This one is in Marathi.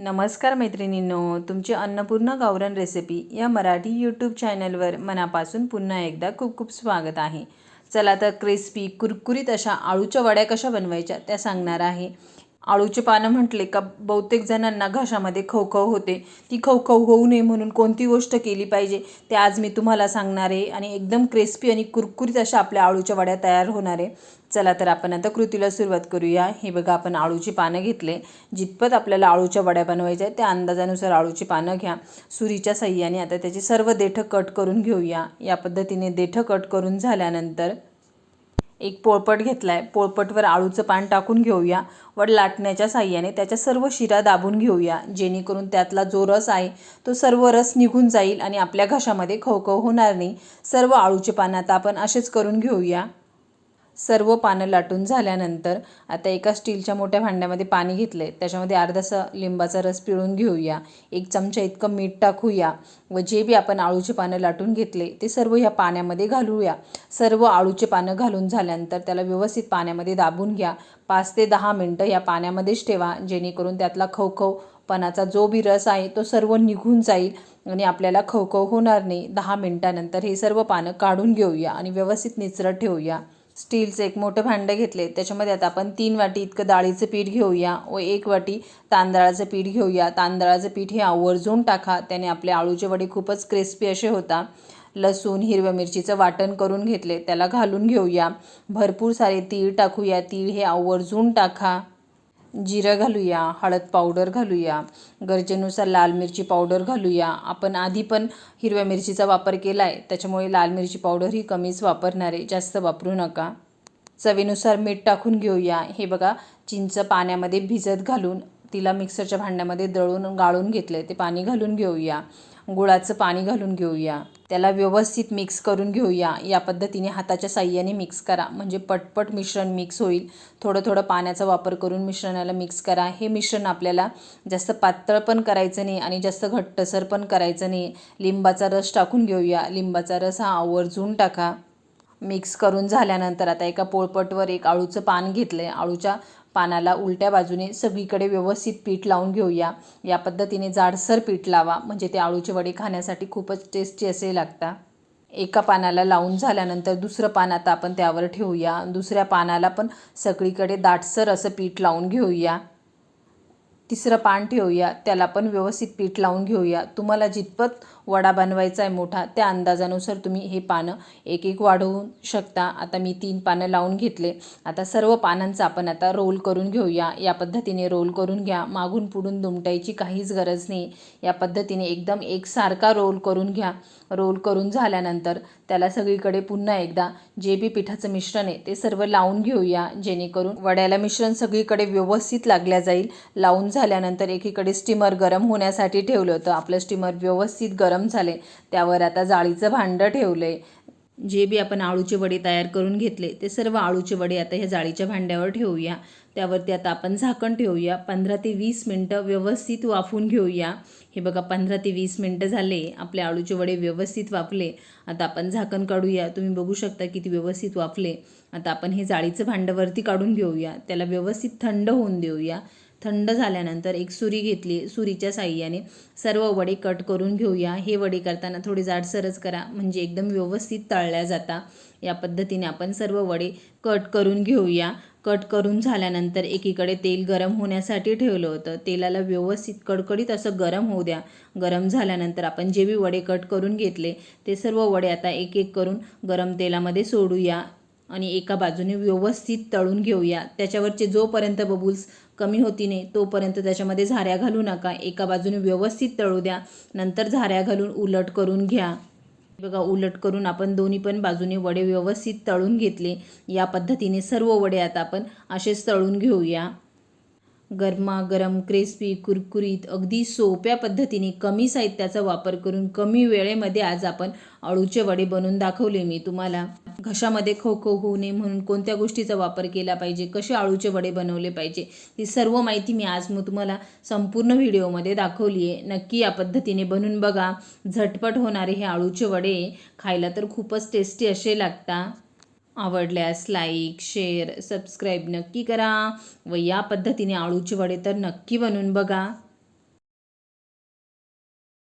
नमस्कार मैत्रिणींनो तुमची अन्नपूर्ण गावरण रेसिपी या मराठी यूट्यूब चॅनलवर मनापासून पुन्हा एकदा खूप खूप स्वागत आहे. चला तर क्रिस्पी कुरकुरीत अशा आळूच्या वड्या कशा बनवायच्या त्या सांगणार आहे. आळूचे पानं म्हटले का बहुतेक जणांना घशामध्ये खवखव होते. ती खवखव होऊ नये म्हणून कोणती गोष्ट केली पाहिजे ते आज मी तुम्हाला सांगणार आहे. आणि एकदम क्रिस्पी आणि कुरकुरीत अशा आपल्या आळूच्या वड्या तयार होणार आहे. चला तर आपण आता कृतीला सुरुवात करूया. हे बघा आपण आळूची पानं घेतले. जितपत आपल्याला आळूच्या वड्या बनवायच्या आहेत त्या अंदाजानुसार आळूची पानं घ्या. सुरीच्या सह्याने आता त्याची सर्व देठं कट करून घेऊया. या पद्धतीने देठं कट करून झाल्यानंतर एक पोळपट घेतला आहे पोळपटवर आळूचं पान टाकून घेऊया. व लाटण्याच्या साह्याने त्याच्या सर्व शिरा दाबून घेऊया. जेणेकरून त्यातला जो रस आहे तो सर्व रस निघून जाईल आणि आपल्या घशामध्ये खवखव होणार नाही. सर्व आळूचे पान आता आपण असेच करून घेऊया. सर्व पानं लाटून झाल्यानंतर आता एका स्टीलच्या मोठ्या भांड्यामध्ये पाणी घेतलं आहे त्याच्यामध्ये अर्धासा लिंबाचा रस पिळून घेऊया. एक चमचा इतकं मीठ टाकूया व जे बी आपण आळूचे पानं लाटून घेतले ते सर्व ह्या पाण्यामध्ये घालूया. सर्व आळूचे पानं घालून झाल्यानंतर त्याला व्यवस्थित पाण्यामध्ये दाबून घ्या. पाच ते दहा मिनटं या पाण्यामध्येच ठेवा जेणेकरून त्यातला खवखव पणाचा जो बी रस आहे तो सर्व निघून जाईल आणि आपल्याला खवखव होणार नाही. दहा मिनटानंतर हे सर्व पानं काढून घेऊया आणि व्यवस्थित निचरत ठेवूया. स्टीलचं एक मोठं भांडं घेतले. त्याच्यामध्ये आता आपण तीन वाटी इतकं डाळीचं पीठ घेऊया व एक वाटी तांदळाचं पीठ घेऊया. तांदळाचं पीठ हे आवर्जून टाका. त्याने आपले आळूचे वडे खूपच क्रिस्पी असे होता. लसूण हिरव्या मिरचीचं वाटण करून घेतले. त्याला घालून घेऊया. भरपूर सारे तीळ टाकूया. तीळ हे आवर्जून टाका. जिरं घालूया हळद पावडर घालूया गरजेनुसार लाल मिरची पावडर घालूया. आपण आधी पण हिरव्या मिरचीचा वापर केला आहे त्याच्यामुळे लाल मिरची पावडर ही कमीच वापरणार आहे जास्त वापरू नका. चवीनुसार मीठ टाकून घेऊया. हे बघा चिंच पाण्यामध्ये भिजत घालून तिला मिक्सरच्या भांड्यामध्ये दळून गाळून घेतलं ते पाणी घालून घेऊया. गुळाचं पाणी घालून घेऊया. त्याला व्यवस्थित मिक्स करून घेऊया. या पद्धतीने हाताच्या साह्याने मिक्स करा. म्हणजे पटपट मिश्रण मिक्स होईल. थोडं थोडं पाण्याचा वापर करून मिश्रणाला मिक्स करा. हे मिश्रण आपल्याला जास्त पातळ पण करायचं नाही आणि जास्त घट्टसर पण करायचं नाही. लिंबाचा रस टाकून घेऊया. लिंबाचा रस हा आवर्जून टाका. मिक्स करून झाल्यानंतर आता एका पोळपटवर एक आळूचं पान घेतलं आहे आळूच्या पानाला उलट्या बाजूने सगळीकडे व्यवस्थित पीठ लावून घेऊया. या पद्धतीने जाडसर पीठ लावा. म्हणजे ते आळूचे वडे खाण्यासाठी खूपच टेस्टी असे लागतात एका पानाला लावून झाल्यानंतर दुसरं पान आता आपण त्यावर ठेवूया. दुसऱ्या पानाला पण सगळीकडे दाटसर असं पीठ लावून घेऊया. तिसरं पान ठेवूया त्याला पण व्यवस्थित पीठ लावून घेऊया. तुम्हाला जितपत वडा बनवायचा आहे मोठा त्या अंदाजानुसार तुम्ही हे पानं एक एक वाढवू शकता. आता मी तीन पानं लावून घेतले. आता सर्व पानांचा आपण आता रोल करून घेऊया. या पद्धतीने रोल करून घ्या. मागून पुढून दुमटायची काहीच गरज नाही. या पद्धतीने एकदम एकसारखा रोल करून घ्या. रोल करून झाल्यानंतर त्याला सगळीकडे पुन्हा एकदा जे बी पिठाचं मिश्रण आहे ते सर्व लावून घेऊया. जेणेकरून वड्याला मिश्रण सगळीकडे व्यवस्थित लागल्या जाईल. लावून झाल्यानंतर एकीकडे स्टीमर गरम होण्यासाठी ठेवलं होतं. आपलं स्टीमर व्यवस्थित गरम झाले. त्यावर आता जाळीचं भांडं ठेवलं आहे जे बी आपण आळूचे वडे तयार करून घेतले ते सर्व आळूचे वडे आता ह्या जाळीच्या भांड्यावर ठेवूया. त्यावरती आता आपण झाकण ठेवूया. पंधरा ते वीस मिनटं व्यवस्थित वाफून घेऊया. हे बघा पंधरा ते वीस मिनटं झाले. आपले आळूचे वडे व्यवस्थित वाफले. आता आपण झाकण काढूया. तुम्ही बघू शकता किती व्यवस्थित वाफले. आता आपण हे जाळीचं भांडं काढून घेऊया. त्याला व्यवस्थित थंड होऊन देऊया. थंड झाल्यानंतर एक सुरी घेतली सुरीच्या साह्याने. सर्व वडे कट करून घेऊया. हे वडे करताना थोडे जाडसरच करा. म्हणजे एकदम व्यवस्थित तळल्या जाता. या पद्धतीने आपण सर्व वडे कट करून घेऊया. कट करून झाल्यानंतर एकीकडे तेल गरम होण्यासाठी ठेवलं होतं. तेलाला व्यवस्थित कडकडीत असं गरम होऊ द्या. गरम झाल्यानंतर आपण जे बी वडे कट करून घेतले ते सर्व वडे आता एक एक करून गरम तेलामध्ये सोडूया. आणि एका बाजूने व्यवस्थित तळून घेऊया. त्याच्यावरचे जोपर्यंत बबुल्स कमी होती नाही तोपर्यंत त्याच्यामध्ये झाऱ्या घालू नका. एका बाजूने व्यवस्थित तळू द्या. नंतर झाऱ्या घालून उलट करून घ्या. बघा उलट करून आपण दोन्ही पण बाजूने वडे व्यवस्थित तळून घेतले. या पद्धतीने सर्व वडे आता आपण असेच तळून घेऊया. गरमागरम क्रिस्पी कुरकुरीत अगदी सोप्या पद्धतीने कमी साहित्याचा वापर करून कमी वेळेमध्ये आज आपण अळूचे वडे बनवून दाखवले मी तुम्हाला. घशामध्ये खो खो होऊ नये म्हणून कोणत्या गोष्टीचा वापर केला पाहिजे? कसे अळूचे वडे बनवले पाहिजे? ही सर्व माहिती मी आज मग तुम्हाला संपूर्ण व्हिडिओमध्ये दाखवली आहे नक्की या पद्धतीने बनवून बघा. झटपट होणारे हे अळूचे वडे खायला तर खूपच टेस्टी असे लागतात आवडल्यास लाईक शेअर सबस्क्राईब नक्की करा व या पद्धतीने आळूचे वडे तर नक्की बनवून बघा.